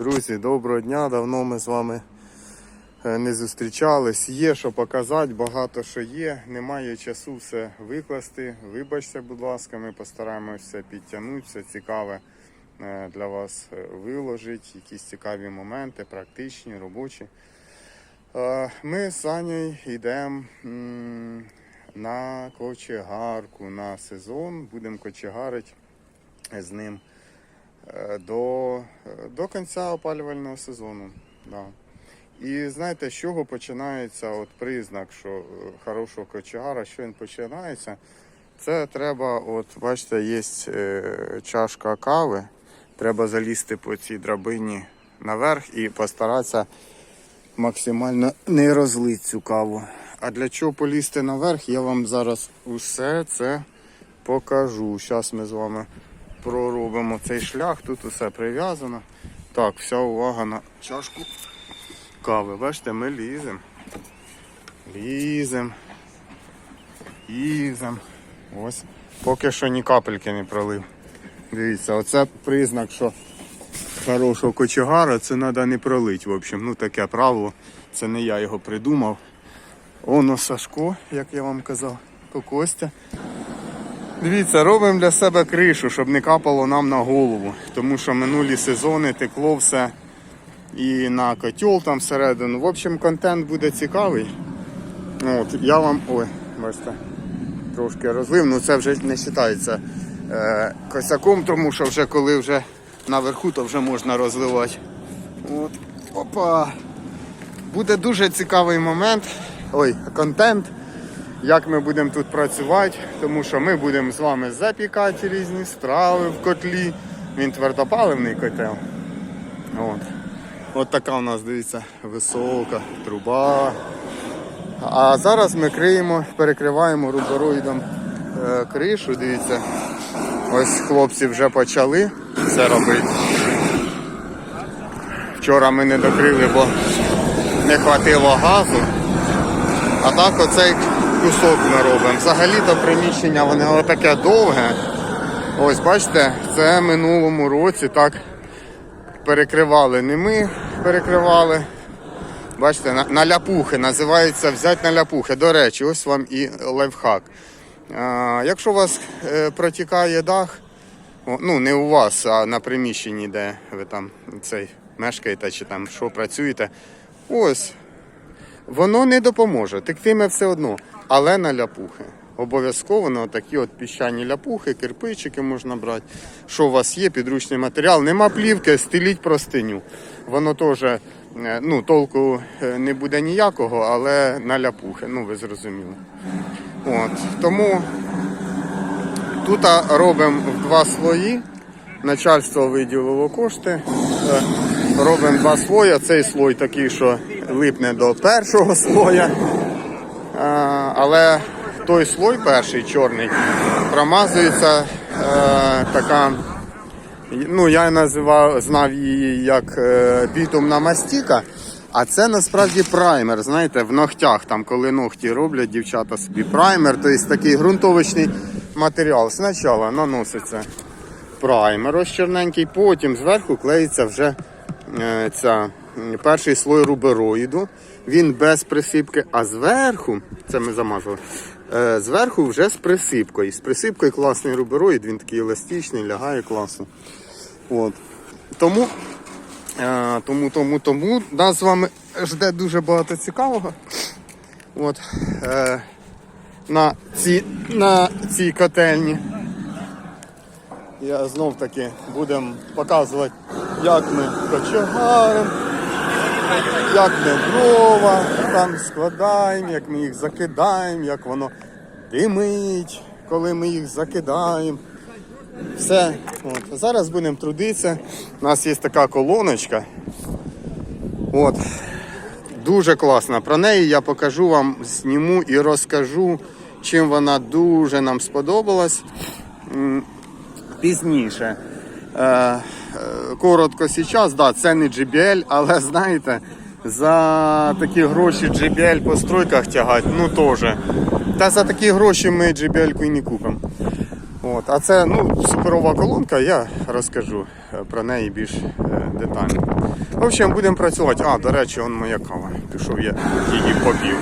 Друзі, доброго дня. Давно ми з вами е, не зустрічались. Є що показати, багато що є. Немає часу все викласти. Вибачте, будь ласка, ми постараємося все підтягнути, все цікаве е, для вас е, виложити, якісь цікаві моменти, практичні, робочі. Ми з Санєю йдемо на кочегарку на сезон. Будемо кочегарити з ним до, е, до кінця опалювального сезону. Да. І знаєте, з чого починається от признак, що е, хорошого кочегара, що він починається? Це треба, от бачите, є е, чашка кави. Треба залізти по цій драбині наверх і постаратися максимально не розлити цю каву. А для чого полізти наверх, я вам зараз усе це покажу. Зараз ми з вами проробимо цей шлях, тут усе прив'язано. Так, вся увага на чашку кави. Бачите, ми ліземо. Ліземо. Ліземо. Ось. Поки що ні капельки не пролив. Дивіться, оце признак, що хорошого кочегара це треба не пролити. В общем, ну таке правило. Це не я його придумав. Оно Сашко, як я вам казав, то Костя. Дивіться, робимо для себе кришу, щоб не капало нам на голову. Тому що минулі сезони текло все і на котел там всередину. В общем, контент буде цікавий. От, я вам. Ой, бачите, трошки розлив, ну це вже не вважається е, косяком, тому що вже коли вже наверху, то вже можна розливати. От. Опа! Буде дуже цікавий момент. Ой, контент як ми будемо тут працювати, тому що ми будемо з вами запікати різні страви в котлі. Він твердопаливний котел. От. От така у нас, дивіться, висока труба. А зараз ми криємо, перекриваємо рубероїдом е, кришу, дивіться. Ось хлопці вже почали це робити. Вчора ми не докрили, бо не хватило газу. А так оцей кусок ми робимо. Взагалі-то приміщення воно отаке довге. Ось бачите, це минулому році так перекривали. Не ми перекривали. Бачите, на, на ляпухи називається взяти на ляпухи. До речі, ось вам і лайфхак. А, якщо у вас е, протікає дах, ну не у вас, а на приміщенні, де ви там цей мешкаєте чи там що працюєте, ось Воно не допоможе, тектиме все одно, але на ляпухи. Обов'язково на такі от піщані ляпухи, кирпичики можна брати. Що у вас є, підручний матеріал. Нема плівки, стеліть простиню. Воно теж е, ну, толку е, не буде ніякого, але на ляпухи, ну ви зрозуміли. От. Тому тут робимо в два слої. Начальство виділило кошти. Е, Робимо два слої. Цей слой такий, що липне до першого слоя. Але той слой перший чорний промазується е, така. Ну, я називав, знав її як е, бітумна мастіка, а це насправді праймер. Знаєте, в ногтях, там, коли ногті роблять дівчата собі праймер, тобто такий ґрунтовочний матеріал. Спочатку наноситься праймер ось чорненький, потім зверху клеїться вже е, ця, перший слой рубероїду. Він без присипки, а зверху, це ми замазали, е, зверху вже з присипкою. З присипкою класний рубероїд, він такий еластичний, лягає класно. От. Тому, е, тому, тому, тому нас з вами жде дуже багато цікавого. От, е, на, ці, на цій котельні. Я знов таки будемо показувати, як ми кочегаримо, як ми дрова там складаємо, як ми їх закидаємо, як воно димить, коли ми їх закидаємо. Все. От. Зараз будемо трудитися. У нас є така колоночка. От. Дуже класна. Про неї я покажу вам, зніму і розкажу, чим вона дуже нам сподобалась пізніше. Е, коротко зараз, да, це не JBL, але знаєте, за такі гроші JBL по стройках тягати, ну теж. Та за такі гроші ми JBL-ку і не купимо. От, а це ну, суперова колонка, я розкажу. Е, про неї більш е, детально. В общем, будемо працювати. А, до речі, он моя кава. Пішов я її попів.